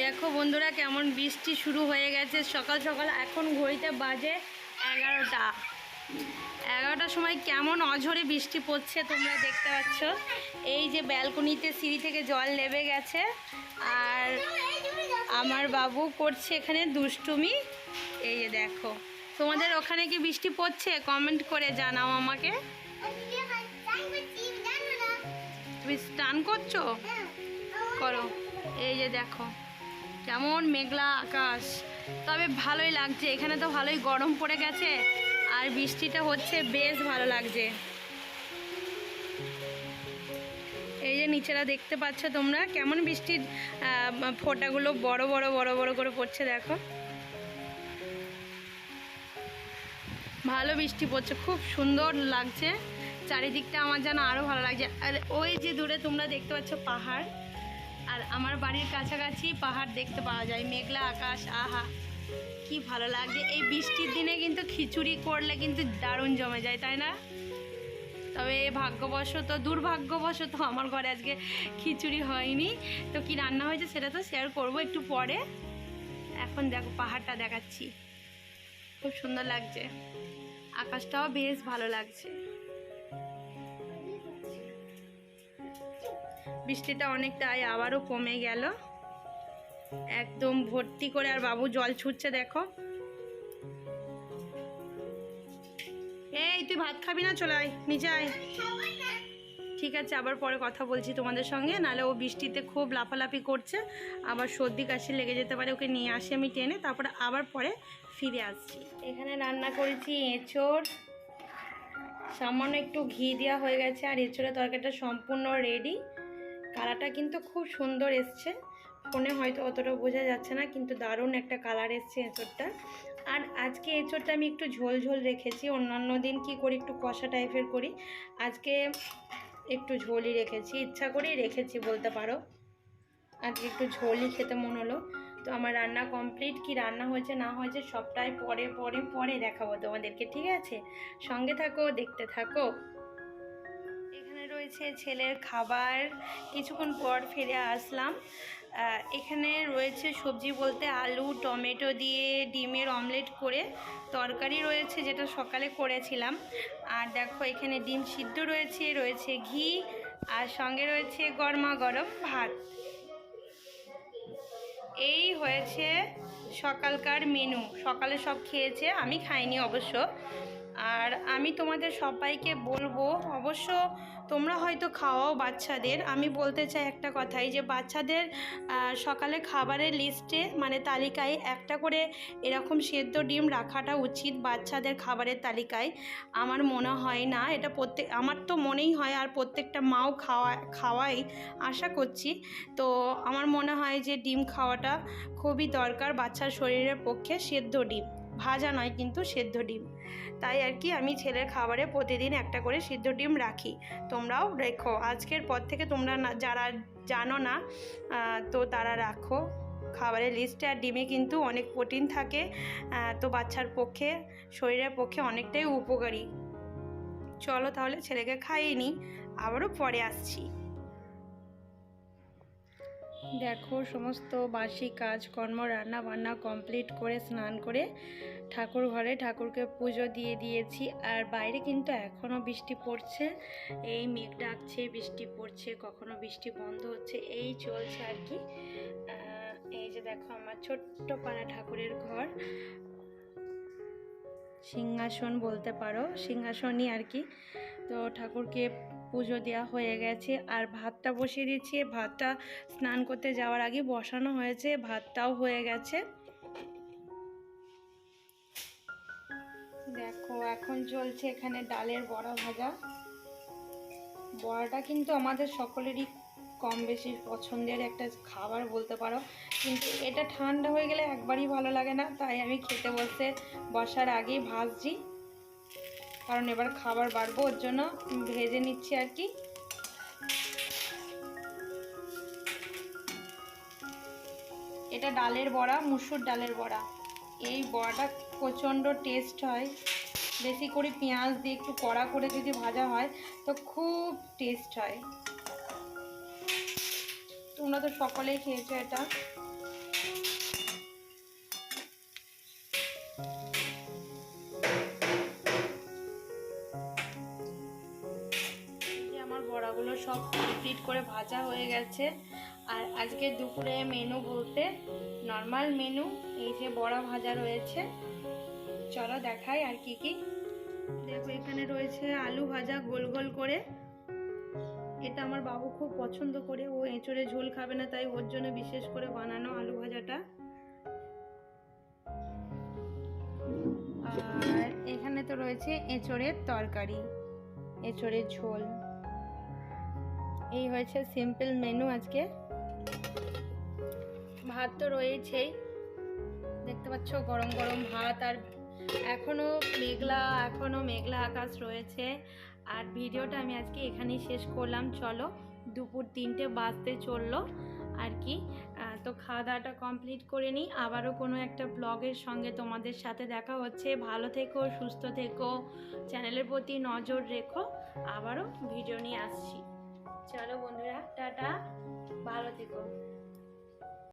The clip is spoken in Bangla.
দেখো বন্ধুরা কেমন বৃষ্টি শুরু হয়ে গেছে। সকাল সকাল এখন ঘড়িতে বাজে এগারোটা। এগারোটার সময় কেমন অঝরে বৃষ্টি পড়ছে তোমরা দেখতে পাচ্ছ। এই যে ব্যালকনিতে সিঁড়ি থেকে জল নেমে গেছে। আর আমার বাবু করছে এখানে দুষ্টুমি। এই যে দেখো। তোমাদের ওখানে কি বৃষ্টি পড়ছে? কমেন্ট করে জানাও আমাকে। তুমি স্নান করছ? করো। এই যে দেখো। কেমন মেঘলা আকাশ। তবে ভালোই লাগছে। এখানে তো ভালোই গরম পড়ে গেছে আর বৃষ্টিটা হচ্ছে বেশ ভালো লাগছে। এই যে নিচেরা দেখতে পাচ্ছ তোমরা, কেমন বৃষ্টির ফোঁটাগুলো বড় বড় বড় বড় করে পড়ছে দেখো। ভালো বৃষ্টি পড়ছে, খুব সুন্দর লাগছে। চারিদিকটা আমার যেন আরও ভালো লাগছে। আর ওই যে দূরে তোমরা দেখতে পাচ্ছ পাহাড়। আর আমার বাড়ির কাছাকাছি পাহাড় দেখতে পাওয়া যায়, মেঘলা আকাশ, আহা, কি ভালো লাগছে এই বৃষ্টির দিনে কিন্তু খিচুড়ি করলে কিন্তু দারুণ জমে যায়, তাই না? তবে ভাগ্যবশত, দুর্ভাগ্যবশত আমার ঘরে আজকে খিচুড়ি হয়নি। তো কি রান্না হয়েছে সেটা তো শেয়ার করব একটু পরে। এখন দেখো, পাহাড়টা দেখাচ্ছি। খুব সুন্দর লাগছে। আকাশটাও বেশ ভালো লাগছে। বৃষ্টিটা অনেকটাই আবারও কমে গেল। একদম ভর্তি করে আর বাবু জল ছুটছে, দেখো। এই, তুই ভাত খাবি না? চলে আয়, নিচে আয়। ঠিক আছে, আবার পরে কথা বলছি তোমাদের সঙ্গে। নাহলে ও বৃষ্টিতে খুব লাফালাফি করছে। আবার সর্দি কাশি লেগে যেতে পারে, ওকে নিয়ে আসি আমি টেনে। তারপরে আবার পরে ফিরে আসছি। এখানে রান্না করেছি এঁচড়। সামান্য একটু ঘি দেওয়া হয়ে গেছে, আর এঁচড়ের তরকারিটা সম্পূর্ণ রেডি কালারটা কিন্তু খুব সুন্দর এসছে। ফোনে হয়তো অতটা বোঝা যাচ্ছে না, কিন্তু দারুণ একটা কালার এসছে এঁচড়টা। আর আজকে এঁচড়টা আমি একটু ঝোল ঝোল রেখেছি, অন্যান্য দিন কি করি একটু কষা টাইপের করি। আজকে একটু ঝোলই রেখেছি, ইচ্ছা করেই রেখেছি বলতে পারো। আজকে একটু ঝোলই খেতে মন হলো। তো আমার রান্না কমপ্লিট, কি রান্না হয়েছে না হয়েছে সবটাই পরে পরে পরে দেখাবো তোমাদেরকে, ঠিক আছে? সঙ্গে থাকো, দেখতে থাকো। রয়েছে ছেলের খাবার। কিছুক্ষণ পর ফিরে আসলাম। এখানে রয়েছে সবজি বলতে আলু, টমেটো দিয়ে ডিমের অমলেট করে তরকারি রয়েছে যেটা সকালে করেছিলাম। আর দেখো, এখানে ডিম সিদ্ধ রয়েছে রয়েছে ঘি, আর সঙ্গে রয়েছে গরমা গরম ভাত। এই হয়েছে সকালকার মেনু। সকালে সব খেয়েছে, আমি খাইনি অবশ্য। আর আমি তোমাদের সবাইকে বলব, অবশ্য তোমরা হয়তো খাওয়াও বাচ্চাদের। আমি বলতে চাই একটা কথাই যে বাচ্চাদের সকালে খাবারের লিস্টে মানে তালিকায় একটা করে এরকম সেদ্ধ ডিম রাখাটা উচিত বাচ্চাদের খাবারের তালিকায়। আমার মনে হয় না, এটা প্রত্যেক, আমার তো মনেই হয় আর প্রত্যেকটা মাও খাওয়া, খাওয়াই আশা করছি। তো আমার মনে হয় যে ডিম খাওয়াটা খুবই দরকার বাচ্চার শরীরের পক্ষে সেদ্ধ ডিম। ভাজা নয়, কিন্তু সেদ্ধ ডিম। তাই আর কি আমি ছেলের খাবারে প্রতিদিন একটা করে সিদ্ধ ডিম রাখি। তোমরাও রেখো। আজকের পর থেকে তোমরা না, যারা জানো না তো তারা রাখো। খাবারের লিস্টে আর ডিমে কিন্তু অনেক প্রোটিন থাকে তো বাচ্চার পক্ষে, শরীরের পক্ষে অনেকটাই উপকারী। চলো তাহলে ছেলেকে খাইয়ে নিই। আবারও পরে আসছি। দেখো, সমস্ত বাসি কাজকর্ম রান্না বান্না কমপ্লিট করে স্নান করে ঠাকুর ঘরে ঠাকুরকে পুজো দিয়ে দিয়েছি। আর বাইরে কিন্তু এখনও বৃষ্টি পড়ছে। এই মেঘ ডাকছে, বৃষ্টি পড়ছে, কখনো বৃষ্টি বন্ধ হচ্ছে, এই চলছে আর কি। এই যে দেখো, আমার ছোট্ট পাড়া ঠাকুরের ঘর। সিংহাসন বলতে পারো, সিংহাসনই আর কি। তো ঠাকুরকে পুজো দেওয়া হয়ে গেছে। আর ভাতটা বসিয়ে দিচ্ছি। ভাতটা স্নান করতে যাওয়ার আগে বসানো হয়েছে। ভাতটাও হয়ে গেছে। দেখো, এখন চলছে এখানে ডালের বড়া ভাজা। বড়াটা কিন্তু আমাদের সকলেরই কম বেশি পছন্দের একটা খাবার বলতে পারো। কিন্তু এটা ঠান্ডা হয়ে গেলে একবারই ভালো লাগে না। তাই আমি খেতে বসে বসার আগেই ভাজছি। কারণ এবার খাবার বাড়বো, ওর জন্য ভেজে নিচ্ছি আর কি। এটা ডালের বড়া, মুসুর ডালের বড়া। এই বড়াটা প্রচণ্ড টেস্ট হয়। বেশি করে পেঁয়াজ দিয়ে একটু কড়া করে যদি ভাজা হয়, তো খুব টেস্ট হয়। তোমরা তো সকলেই খেয়েছো এটা। বড়াগুলো সব কমপ্লিট করে ভাজা হয়ে গেছে। আর আজকে দুপুরে মেনু বলতে নর্মাল মেনু এই যে বড়া ভাজা রয়েছে। চলো দেখাই আর কি কি। দেখো, এখানে রয়েছে আলু ভাজা গোল গোল করে। এটা আমার বাবু খুব পছন্দ করে। ও এঁচড়ে ঝোল খাবে না, তাই ওর জন্য বিশেষ করে বানানো আলু ভাজাটা। আর এখানে তো রয়েছে এঁচড়ের তরকারি, এঁচড়ের ঝোল। এই হয়েছে সিম্পল মেনু আজকে। ভাত তো রয়েছেই। দেখতে পাচ্ছ, গরম গরম ভাত। আর এখনও মেঘলা এখনও মেঘলা আকাশ রয়েছে। আর ভিডিওটা আমি আজকে এখানেই শেষ করলাম। চলো, দুপুর তিনটে বাজতে চলল আর কি। তো খাওয়া দাওয়াটা কমপ্লিট করে নিই। আবারও কোনো একটা ব্লগের সঙ্গে তোমাদের সাথে দেখা হচ্ছে। ভালো থেকো, সুস্থ থেকো, চ্যানেলের প্রতি নজর রেখো। আবারও ভিডিও নিয়ে আসছি। চলো বন্ধুরা টাটা। ভালো থেকো।